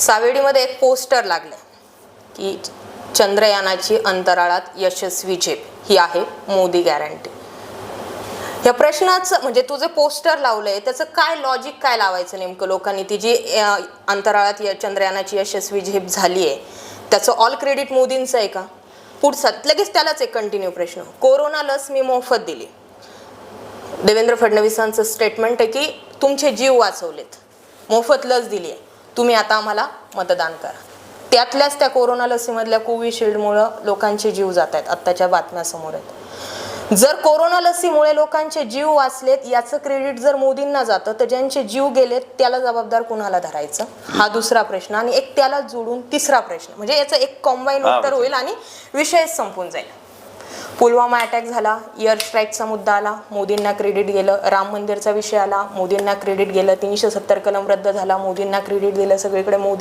सावेडीमध्ये एक पोस्टर लागलं की चंद्रयानाची अंतराळात यशस्वी झेप ही आहे मोदी गॅरंटी या प्रश्नाचं म्हणजे तुझं पोस्टर लावलंय त्याचं काय लॉजिक काय लावायचं नेमकं लोकांनी? ती जी अंतराळात य- चंद्रयानाची यशस्वी झेप झाली आहे त्याचं ऑल क्रेडिट मोदींचं आहे का? पुढचा लगेच त्यालाच एक कंटिन्यू प्रश्न. कोरोना लस मी मोफत दिली. देवेंद्र फडणवीसांचं स्टेटमेंट आहे की तुमचे जीव वाचवलेत. मोफत लस दिली आहे तुम्ही आता आम्हाला मतदान करा. त्यातल्याच त्या कोरोना लसीमधल्या कोविशिल्डमुळं लोकांचे जीव जात आहेत आत्ताच्या बातम्या समोर आहेत. जर कोरोना लसीमुळे लोकांचे जीव वाचलेत याचं क्रेडिट जर मोदींना जातं तर ज्यांचे जीव गेलेत त्याला जबाबदार कुणाला धरायचं? हा दुसरा प्रश्न. आणि एक त्याला जोडून तिसरा प्रश्न. म्हणजे याचं एक कॉम्बाईन उत्तर होईल आणि विषयच संपून जाईल. पुलवामा अटॅक झाला एअर स्ट्राईकचा मुद्दा आला मोदींना क्रेडिट गेलं राम मंदिरचा विषय आला मोदींना क्रेडिट गेलं तीनशे सत्तर कलम रद्द झाला मोदींना क्रेडिट दिलं सगळीकडे मोदी